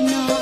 no.